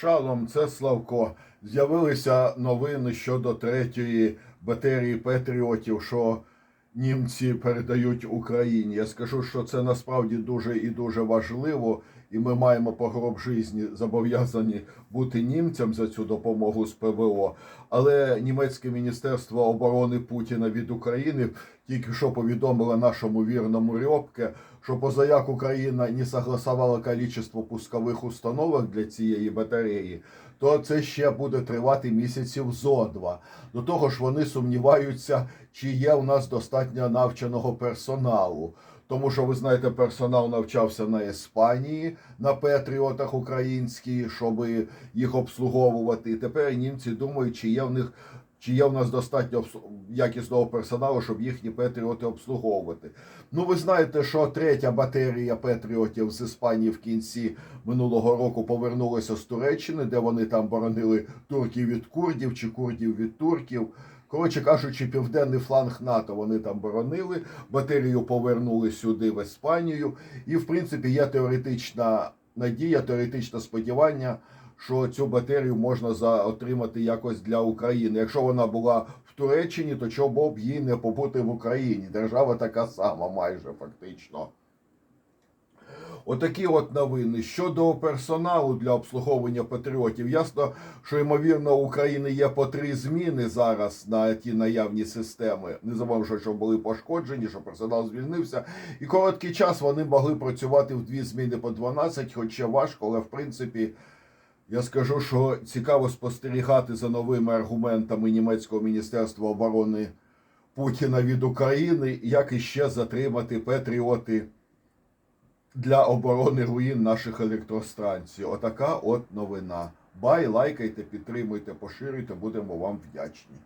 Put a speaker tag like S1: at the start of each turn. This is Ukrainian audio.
S1: Шалом, це Славко. З'явилися новини щодо третьої батерії патріотів, що німці передають Україні. Я скажу, що це насправді дуже і дуже важливо, і ми маємо по гроб житті зобов'язані бути німцям за цю допомогу з ПВО. Але німецьке міністерство оборони Путіна від України тільки що повідомило нашому вірному Рьопке, що позаяк Україна не согласувала количество пускових установок для цієї батареї, то це ще буде тривати місяців зо два. До того ж, вони сумніваються, чи є у нас достатньо навченого персоналу. Тому що ви знаєте, персонал навчався на Іспанії, на патріотах українській, щоб їх обслуговувати. І тепер німці думають, чи є в них. Чи є в нас достатньо якісного персоналу, щоб їхні патріоти обслуговувати? Ну, ви знаєте, що третя батарія патріотів з Іспанії в кінці минулого року повернулася з Туреччини, де вони там боронили турків від курдів чи курдів від турків. Коротше кажучи, південний фланг НАТО вони там боронили, батарію повернули сюди в Іспанію. І, в принципі, є теоретична надія, теоретичне сподівання, що цю батарію можна за отримати якось для України. Якщо вона була в Туреччині, то чого б їй не побути в Україні? Держава така сама, майже фактично. Отакі от новини. Щодо персоналу для обслуговування патріотів, ясно, що ймовірно у України є по три зміни зараз на ті наявні системи. Не що, що були пошкоджені, що персонал звільнився. І короткий час вони могли працювати в дві зміни по 12, хоча важко, але в принципі. Я скажу, що цікаво спостерігати за новими аргументами німецького міністерства оборони Путіна від України, як іще затримати патріоти для оборони руїн наших електростанцій. Отака от новина. Бай, лайкайте, підтримуйте, поширюйте, будемо вам вдячні.